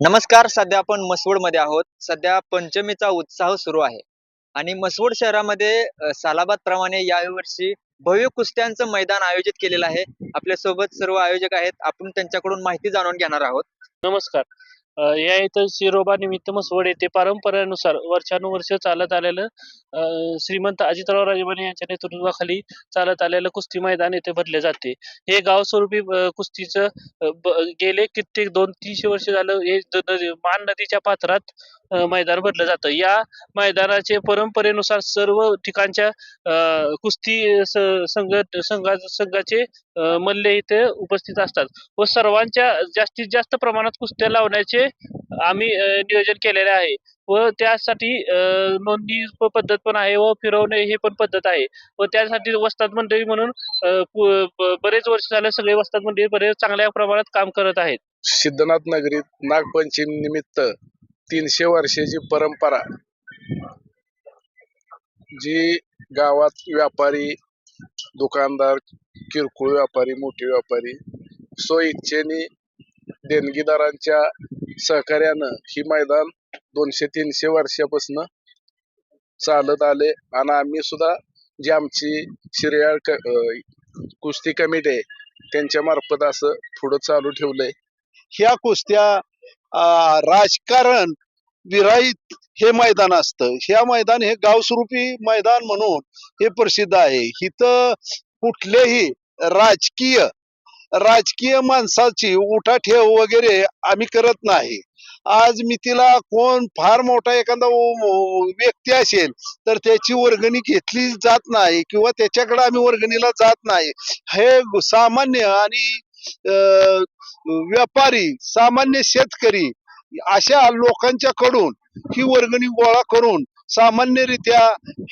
नमस्कार सध्या आपण मसवडमध्ये आहोत. सध्या पंचमीचा उत्साह सुरू आहे. आणि मसवड शहरामध्ये सालाबाद प्रमाणे यावर्षी भव्य कुस्त्यांचं मैदान आयोजित केलेलं आहे. आपल्यासोबत सर्व आयोजक आहेत. आपण त्यांच्याकडून माहिती जाणून घेणार आहोत. नमस्कार. या इथं शिरोबा निमित्त मसवड येथे परंपरेनुसार वर्षानुवर्ष चालत आलेलं अ, श्रीमंत अजितराव राजमाने यांच्या नेतृत्वाखाली चालत आलेलं कुस्ती मैदान येथे भरले जाते. हे गाव स्वरूपी अ, कुस्तीचं अ, ब- गेले कित्येक दोन तीनशे वर्ष झालं हे द- द- मान नदीच्या पात्रात मैदान भरलं जातं. या मैदानाचे परंपरेनुसार सर्व ठिकाणच्या कुस्ती संघ संघा संघाचे मल्ले इथे उपस्थित असतात व सर्वांच्या जास्तीत जास्त प्रमाणात कुस्त्या लावण्याचे आम्ही नियोजन केलेले आहे व त्यासाठी नोंदणी पद्धत पण आहे व फिरवणे ही पण पद्धत आहे व त्यासाठी वस्ताद मंडळी म्हणून बरेच वर्ष झाले सगळे वस्ताद मंडळी बरेच चांगल्या प्रमाणात काम करत आहेत. सिद्धनाथ नगरीत नागपंचमी निमित्त तीनशे वर्षाची परंपरा. जी गावात व्यापारी दुकानदार किरकोळ व्यापारी मोठे व्यापारी स्वइच्छेने देणगीदारांच्या सहकार्यानं ही मैदान दोनशे तीनशे वर्षापासून चालत आले आणि आम्ही सुद्धा जी आमची शिर्याळ क- कुस्ती कमिटी आहे त्यांच्या मार्फत असं पुढं चालू ठेवलंय. ह्या कुस्त्या राजकारण विराईत हे मैदान असतं. ह्या मैदान हे गावस्वरूपी मैदान म्हणून हे प्रसिद्ध आहे. इथं कुठलेही राजकीय राजकीय माणसाची उठाठेव वगैरे आम्ही करत नाही. आज मी तिला कोण फार मोठा एखादा व्यक्ती असेल तर त्याची वर्गणी घेतली जात नाही किंवा त्याच्याकडे आम्ही वर्गणीला जात नाही. हे सामान्य आणि व्यापारी सामान्य शेतकरी अशा लोकांच्या कडून ही वर्गणी गोळा करून सामान्यरित्या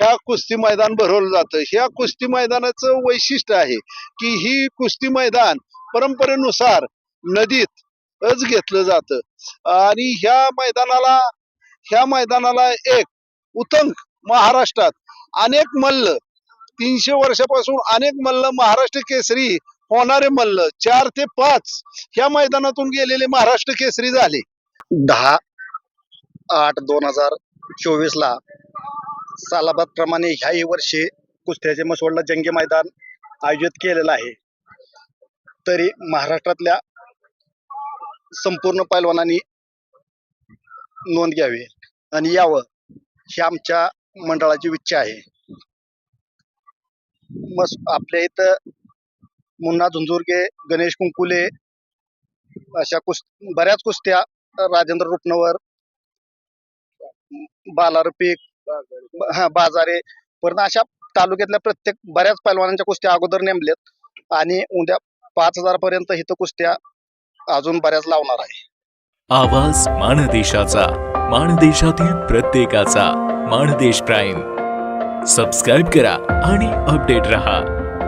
ह्या कुस्ती मैदान भरवलं जातं. ह्या कुस्ती मैदानाचं वैशिष्ट्य आहे की ही कुस्ती मैदान परंपरेनुसार नदीतच घेतलं जातं. आणि ह्या मैदानाला ह्या मैदानाला एक उतंग महाराष्ट्रात अनेक मल्ल तीनशे वर्षापासून अनेक मल्ल महाराष्ट्र केसरी होणारे मल्ल चार ते पाच ह्या मैदानातून गेलेले महाराष्ट्र केसरी झाले. दहा आठ दोन हजार चोवीस ला सालाबाद प्रमाणे ह्याही वर्षी कुस्त्याचे मसवडला जंगी मैदान आयोजित केलेलं आहे. तरी महाराष्ट्रातल्या संपूर्ण पैलवानांनी नोंद घ्यावी आणि यावं ही आमच्या मंडळाची इच्छा आहे. मस आपल्या इथं मुन्ना झुंझुरगे गणेश कुंकुले अशा कुस बऱ्याच कुस्त्या राजेंद्र रुपनवर बालारपीक हा बाजारे परत अशा तालुक्यातल्या प्रत्येक बऱ्याच पैलवानांच्या कुस्त्या अगोदर नेमल्यात आणि उद्या पाच हजार पर्यंत इथं कुस्त्या अजून बऱ्याच लावणार आहे. आवाज माणदेशाचा माणदेशातील प्रत्येकाचा माणदेश प्राईम. सबस्क्राईब करा आणि अपडेट रहा.